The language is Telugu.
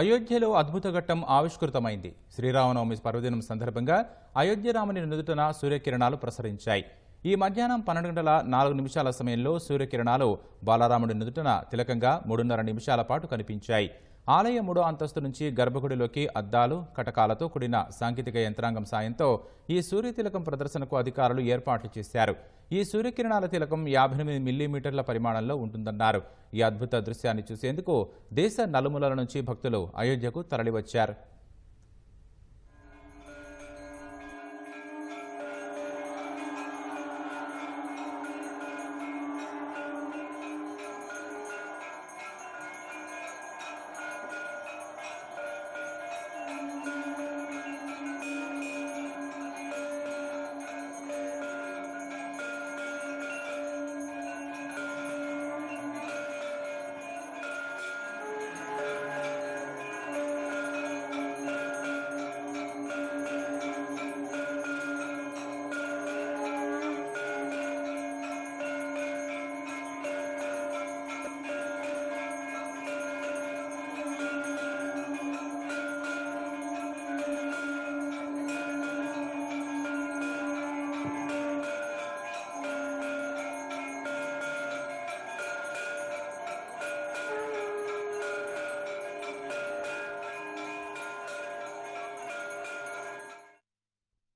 అయోధ్యలో అద్భుత ఘట్టం ఆవిష్కృతమైంది. శ్రీరామనవమి పర్వదినం సందర్భంగా అయోధ్య రాముని నుదుటన సూర్యకిరణాలు ప్రసరించాయి. ఈ మధ్యాహ్నం పన్నెండు గంటల నాలుగు నిమిషాల సమయంలో సూర్యకిరణాలు బాలరాముడి నుదుటన తిలకంగా మూడున్నర నిమిషాల పాటు కనిపించాయి. ఆలయ మూడో అంతస్తు నుంచి గర్భగుడిలోకి అద్దాలు కటకాలతో కూడిన సాంకేతిక యంత్రాంగం సాయంతో ఈ సూర్యతిలకం ప్రదర్శనకు అధికారులు ఏర్పాట్లు చేశారు. ఈ సూర్యకిరణాల తిలకం యాభై ఎనిమిది మిల్లీమీటర్ల పరిమాణంలో ఉంటుందన్నారు. ఈ అద్భుత దృశ్యాన్ని చూసేందుకు దేశ నలుమూలల నుంచి భక్తులు అయోధ్యకు తరలివచ్చారు.